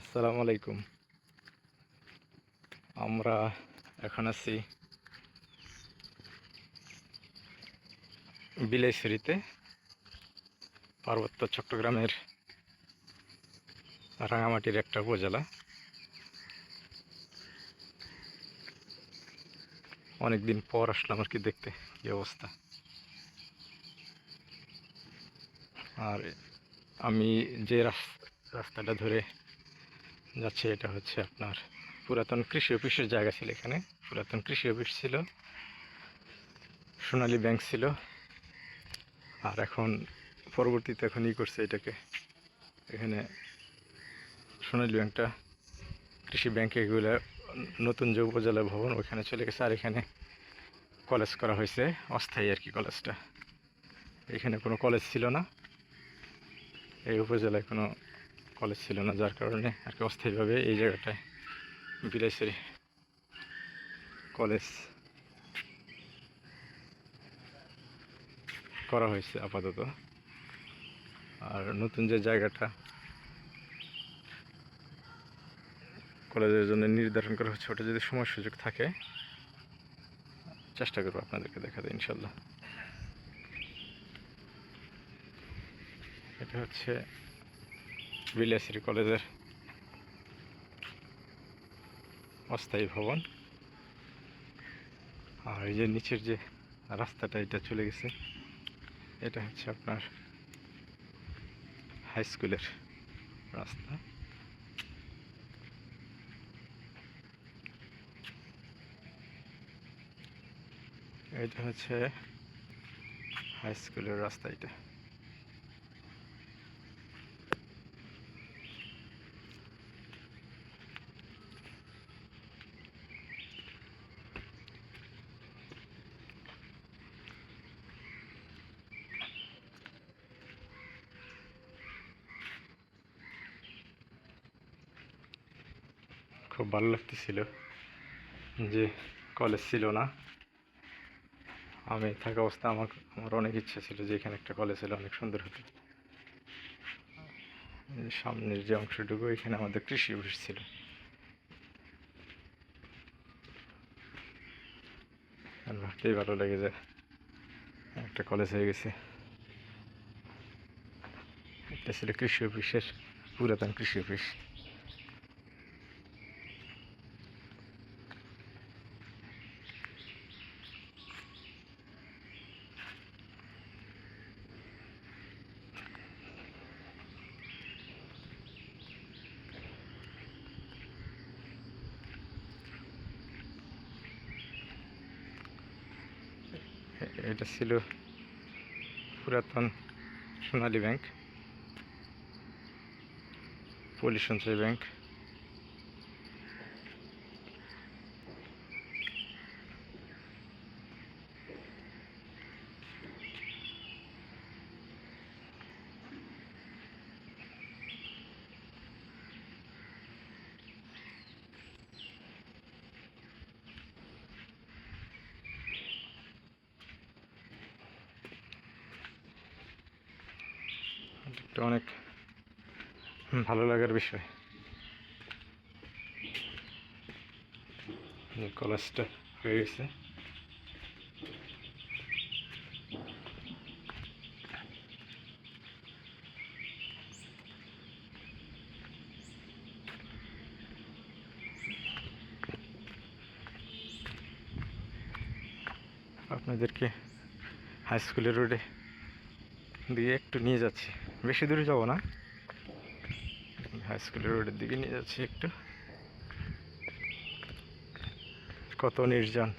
আসসালামু আলাইকুম। আমরা এখন আছি বিলাইছড়িতে পার্বত্য চট্টগ্রামের রাঙামাটির একটা উপজেলা। অনেকদিন পর আসলাম আর কি দেখতে, কি অবস্থা। আর আমি যে রাস- রাস্তাটা ধরে যাচ্ছে, এটা হচ্ছে আপনার পুরাতন কৃষি অফিসের জায়গা ছিল এখানে। পুরাতন কৃষি অফিস ছিল, সোনালী ব্যাংক ছিল, আর এখন পরবর্তীতে এখন ই করছে এটাকে। এখানে সোনালী ব্যাংকটা, কৃষি ব্যাংকে এগুলো, নতুন যে উপজেলা ভবন ওইখানে চলে গেছে, আর এখানে কলেজ করা হয়েছে, অস্থায়ী আর কি কলেজটা এখানে কোনো কলেজ ছিল না। এই উপজেলায় কোনো কলেজ ছিল না, যার কারণে আর কি অস্থায়ীভাবে এই জায়গাটায় বিলাইছড়ি কলেজ করা হয়েছে আপাতত। আর নতুন যে জায়গাটা কলেজের জন্য নির্ধারণ করা হচ্ছে, ওটা যদি সময় সুযোগ থাকে, চেষ্টা করব আপনাদেরকে দেখাতে, ইনশাল্লাহ। এটা হচ্ছে বিলাসিরি কলেজের অস্থায়ী ভবন। আর এই যে নিচের যে রাস্তাটা, এটা চলে গেছে। এটা হচ্ছে আপনার হাই স্কুলের রাস্তা। এটা হচ্ছে হাই স্কুলের রাস্তা, এটা। খুব ভালো লাগতেছিল। যে কলেজ ছিল না। আমি থাকা অবস্থা আমার আমার অনেক ইচ্ছা ছিল যে এখানে একটা কলেজ হলে অনেক সুন্দর হতো। সামনের যে অংশটুকু এখানে আমাদের কৃষি অফিস ছিল। ভাবতেই ভালো লাগে যে একটা কলেজ হয়ে গেছে। একটা ছিল কৃষি অফিসের পুরাতন কৃষি অফিস এটা ছিল পুরাতন সোনালী ব্যাংক পল্লী সঞ্চয় ব্যাংক। এটা অনেক ভালো লাগার বিষয়। কলেজটা হয়ে গেছে। আপনাদেরকে হাই স্কুলের রোডে দিয়ে একটু নিয়ে যাচ্ছি। বেশি দূরে যাব না। হাই স্কুলের রোডের দিকে নিয়ে যাচ্ছি একটু। কত নির্জন।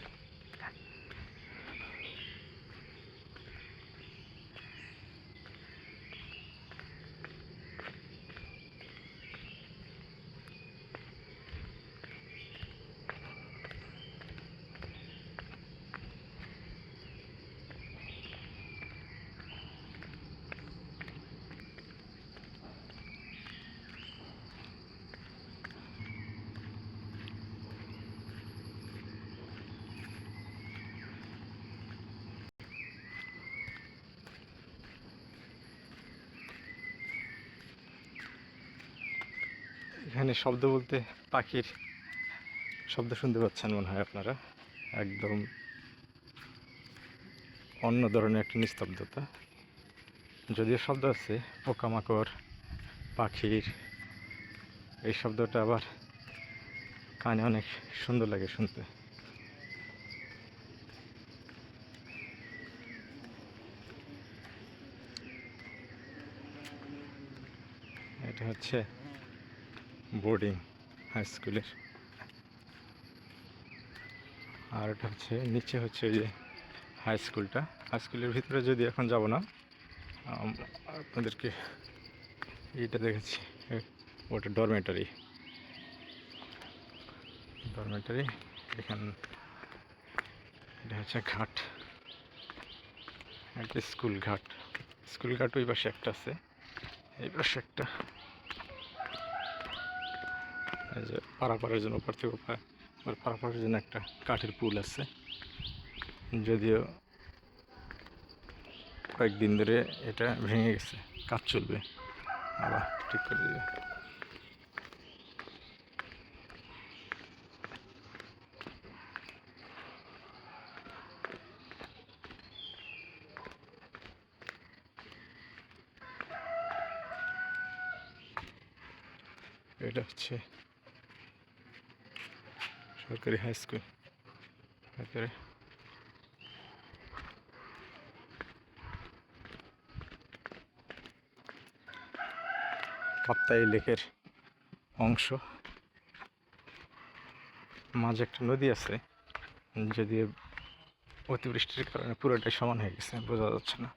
এখানে শব্দ বলতে পাখির শব্দ শুনতে পাচ্ছেন মনে হয় আপনারা। একদম অন্য ধরনের একটা নিস্তব্ধতা। যদিও শব্দ আছে, পোকামাকড়, পাখির, এই শব্দটা আবার কানে অনেক সুন্দর লাগে শুনতে। এটা হচ্ছে বোর্ডিং হাই স্কুলের আর এটা হচ্ছে, নিচে হচ্ছে যে হাই স্কুলটা হাই স্কুলের ভিতরে যদি এখন যাব না আপনাদেরকে এটা দেখেছি ওটা ডরমেটারি ডরমেটারি এখান, এটা হচ্ছে ঘাট। একটা স্কুল ঘাট স্কুল ঘাট ওই পাশে একটা আছে, এই পাশে একটা। যে পারাপারের জন্য ওপর থেকে ওপার পারাপারের জন্য একটা কাঠের পুল আছে। যদিও কয়েকদিন ধরে এটা ভেঙে গেছে, কাজ চলবে। আবার ঠিক করে দিবে। এটা হচ্ছে সরকারি হাই স্কুল ভেতরে কাপ্তাই লেকের অংশ। মাঝে একটা নদী আছে যদি অতিবৃষ্টির কারণে পুরোটাই সমান হয়ে গেছে, বোঝা যাচ্ছে না।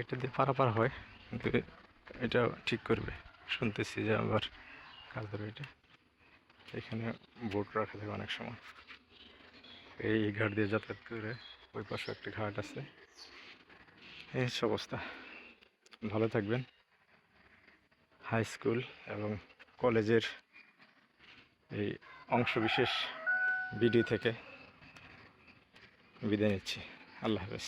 এটা দিয়ে পারাপার হয়, কিন্তু এটা ঠিক করবে। শুনতেছি যে আবার কাজ হবে এটা। এখানে বোট রাখা থাকে অনেক সময়। এই ঘাট দিয়ে যাতায়াত করে ওই পাশে একটা ঘাট আছে। এই হচ্ছে অবস্থা। ভালো থাকবেন। হাই স্কুল এবং কলেজের এই অংশবিশেষ ভিডিও থেকে বিদায় নিচ্ছি। আল্লাহ হাফেজ।